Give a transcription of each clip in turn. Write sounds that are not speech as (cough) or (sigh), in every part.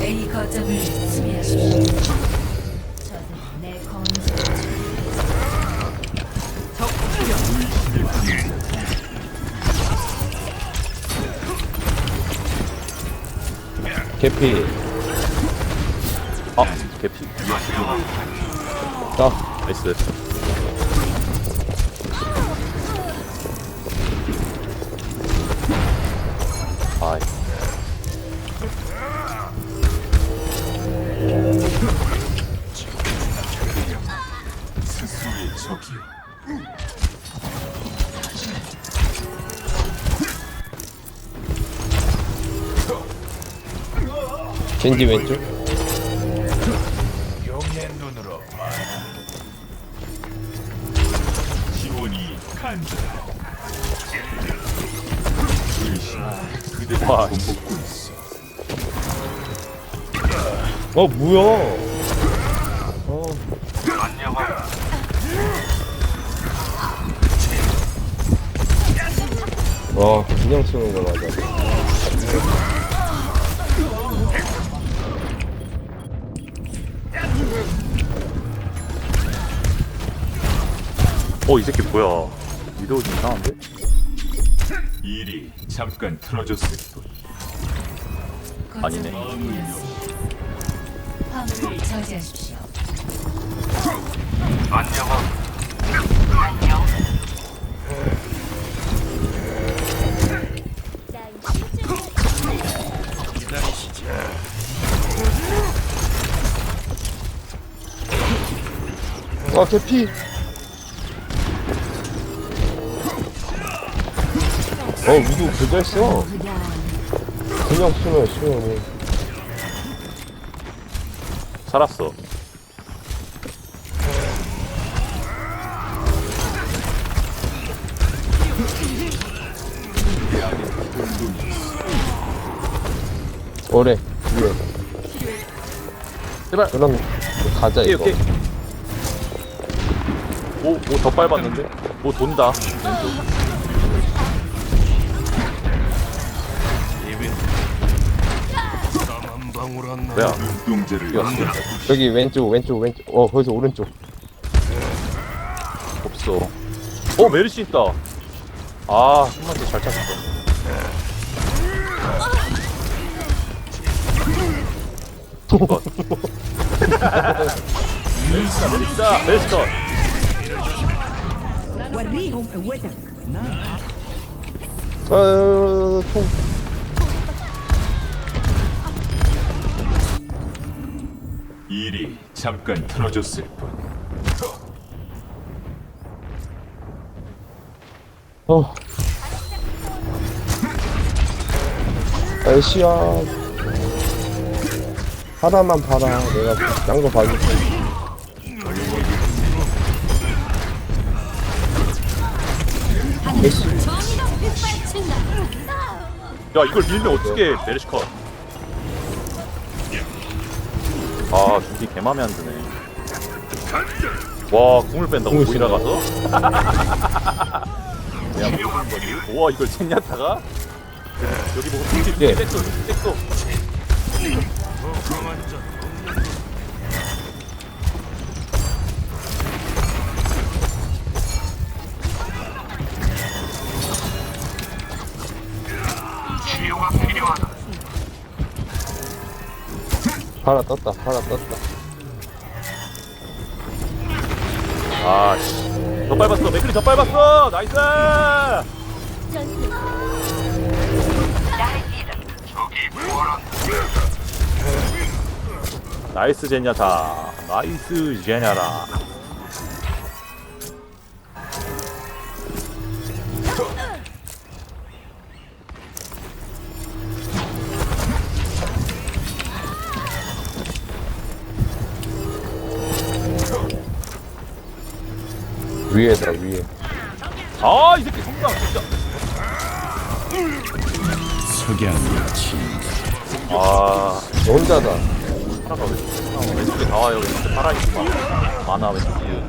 A 거점을 수비하십시오. 저는 내 검을 개피. 아, 개피. 아, 나이스. 아이. 겐지 왼쪽. 용의 눈으로 지원이 간다. 와, 있어. 어, 뭐야? 어. 와, 그냥 쓰는 거 맞아. 어, 이 새끼 뭐야. 위도우 좀 이상한데? 일이 잠깐 틀어졌을 뿐. 아니네. 화물을 저지하십시오. 와, 개피. 어, 위도 그잘 써. 그냥 쓰면 쓰면. 살았어. 오래. 위에. 제발. 그럼 가자 오케이, 이거. 오케이. 오, 오, 더 빨봤는데? 오, 돈다. 왼쪽. 뭐야? 눈동자를. 여기 왼쪽 왼쪽 왼쪽. 어 거기서 오른쪽. 없어. 어, 메르시 있다. 아, 한마디 잘 찾았어. 어. 메르시다, 메르시다, 메르시다. 어, 총. 일이 잠깐 틀어졌을 뿐. 어. 날씨야. 하나만 봐라. 내가 딴 거 봐줄게. 날씨. 야, 이걸 밀면 어떻게 메르시 컷. 아, 준비 개맘에 안 드네. 와, 궁을 뺀다고 궁을 쓰네. 가서? 야, 무슨 거지? 우와, 이걸 쟁냐타가? 여기 보고 ting지, 예. 땡소, 땡소. 파라 떴다. 파라 떴다. 아, 씨. 더 빨봤어. 맥클리 더 빨봤어. 나이스! 나이스 제냐타. 나이스 제냐라. 위에다 위에. 아, 이 새끼 성당 진짜. 아, 너 혼자다. 파라가 왜, 아, 왼쪽에 다 와요. 왼쪽에 파라 있구만. 많아, 왼쪽에.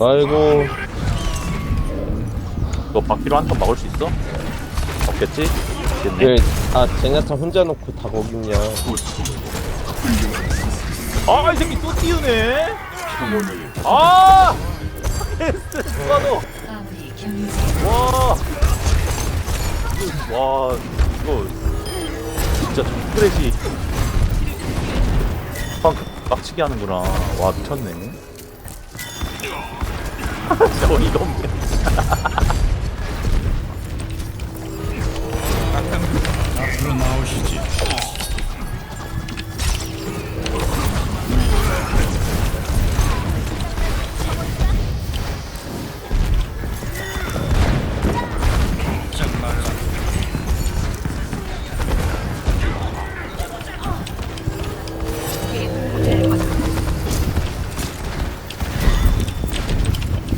아이고. 너 바퀴로 한 턴 막을 수 있어? 없겠지? 예, 아 젠야타 혼자 놓고 다 거기 있냐 아, 이 새끼 또 띄우네. 아! 경제 와. 와, 이거 진짜 정크렛이 빡 빡치게 하는구나. 와 미쳤네. 진짜 어이가 없네.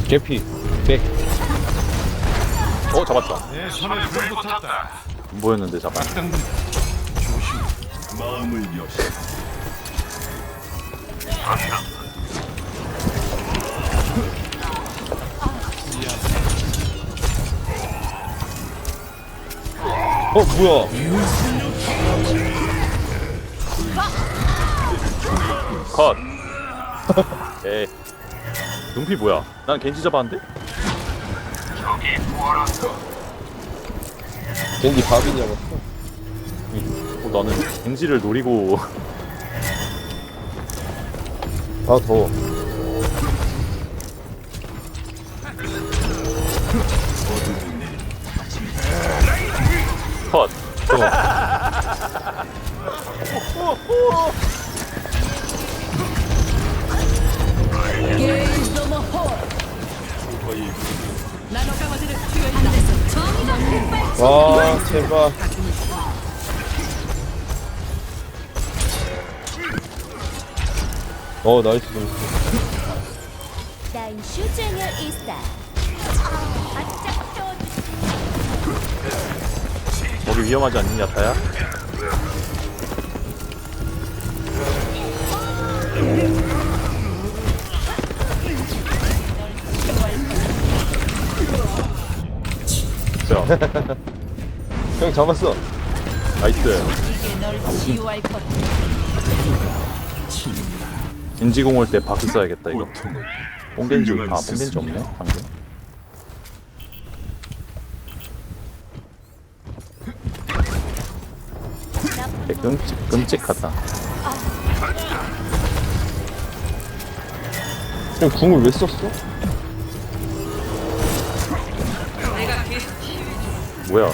개피 백 어 잡았다. 내 손에 불 붙었다. 안 보였는데 잡아. 마음을 여시. 어 뭐야 컷. (laughs) 눈피 뭐야? 난 겐지 잡았는데? 겐지 밥이 잡았어 어, 나는 겐지를 노리고 아 더워 컷. (laughs) 와 제발 어 나이스 da. 거기 위험하지 않니 야타야? 자, (laughs) 형 잡았어 나이스. 인지공 올 때 바퀴 써야겠다 이거. 고통은 뽕겐 지 훌륭한 아 뽕겐지 없네 스승이야. 방금. 네, 끔찍 끔찍하다. 형 궁을 왜 썼어? 뭐야?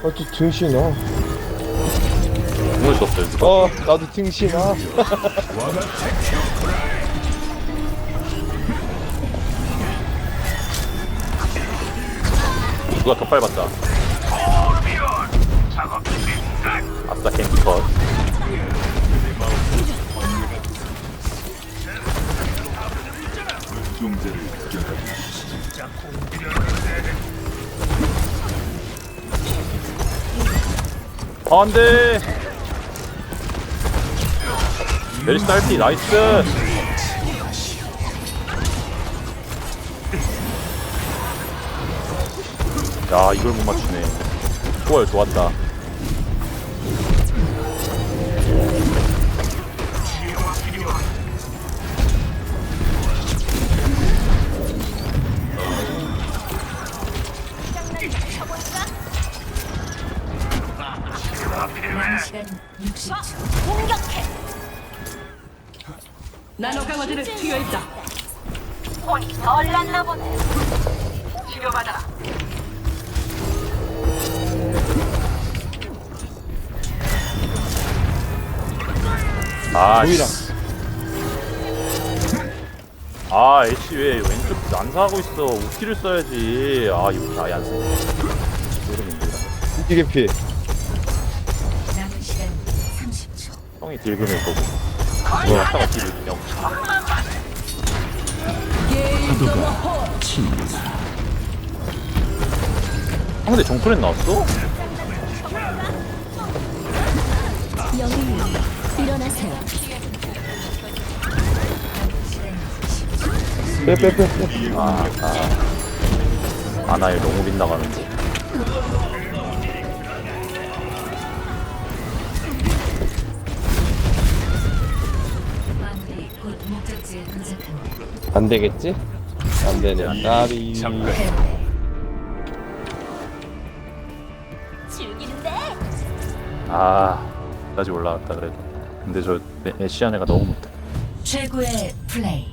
아또 등신아 썼어요 누가? 어 나도 등신아 (laughs) 누가 더 밟았다. 아싸 캔디 컷. 안 돼! 메리시 딸피, 나이스! 야, 이걸 못 맞추네. 좋아요, 좋았다. 강화제를 투여했다. 혼이 덜 났나 보네. 치료받아라. 아, 보이라. 씨. 아, 애쉬 왜 왼쪽 난사하고 있어. 우티를 써야지. 아, 이거 아예 안 쓰네. 소름인데. 이 개피 남은 시간 30초 형이 딜금일 거고. 뭐, 아타가 딜 을 그냥. 아, 근데 정크렛 나왔어? 영웅님, 일어나세요. 빼빼빼빼 아, 아. 아나에 너무 빗나가는데. 안 되겠지? 안 되네. 까비. 잠깐 패배. 죽인데. 아 까지 올라갔다 그래도 근데 저 메- 메시아네가 너무 못해 최고의 플레이.